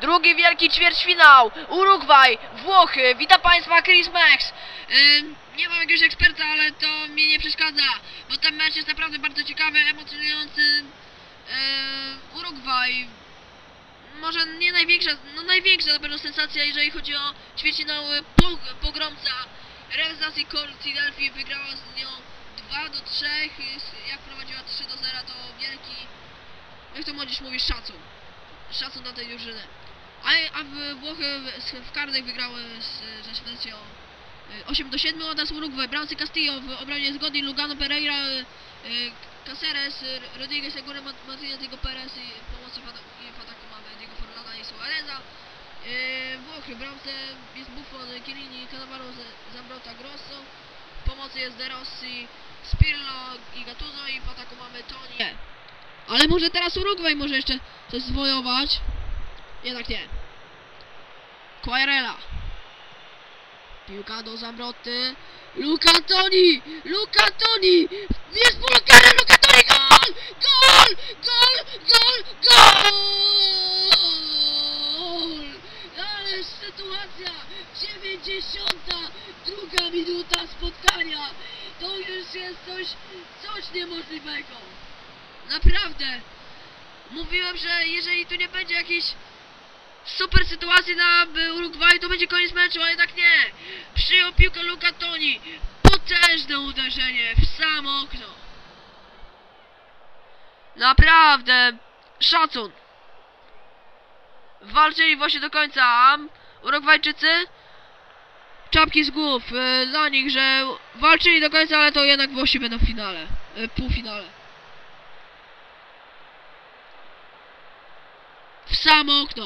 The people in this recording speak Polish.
Drugi wielki ćwierćfinał. Urugwaj, Włochy. Witam Państwa, Chris Max. Ym, nie mam jakiegoś eksperta, ale to mi nie przeszkadza, bo ten mecz jest naprawdę bardzo ciekawy, emocjonujący. Ym, Urugwaj. Może nie największa, no największa na pewno sensacja, jeżeli chodzi o ćwierćfinał pog pogromca. Realizacji Corti Delphi wygrała z nią 2 do 3, y, jak prowadziła 3 do 0, to wielki, jak to młodzież mówi, szacun. Szacun dla tej drużyny. A, a w Włochy w, w karnych wygrały z, ze Szwecją y, 8 do 7, oraz Urugwaj, bramce Castillo w obronie zgodni, Lugano Pereira, y, y, Caceres, y, Rodriguez, Segura, Martinez, Diego Perez i pomocy w ataku mamy Diego Forlana i Suareza. Włochy, bramce jest Buffon, Chiellini, Cannavaro, Zambrota, Grosso. W pomocy jest De Rossi, Spirlo i Gattuso i w ataku mamy Toni. Ale może teraz Urugwaj może jeszcze coś zwojować. Jednak nie. Quagliarella. Piłka do Zambroty. Luca Toni! Luca Toni! Jest blokada! Luca Toni! Gol! Gol! Gol! Gol! Gol! Ale sytuacja! 92 minuta spotkania! To już jest coś, coś niemożliwego! Naprawdę! Mówiłem, że jeżeli tu nie będzie jakiejś super sytuacji na Urugwaju, to będzie koniec meczu, ale jednak nie! Przyjął piłkę Luka Toni. Potężne uderzenie w samo okno. Naprawdę, szacun. Walczyli właśnie do końca. Urugwajczycy czapki z głów y, dla nich, że walczyli do końca, ale to jednak Włosi będą w finale, y, półfinale. W samo okno.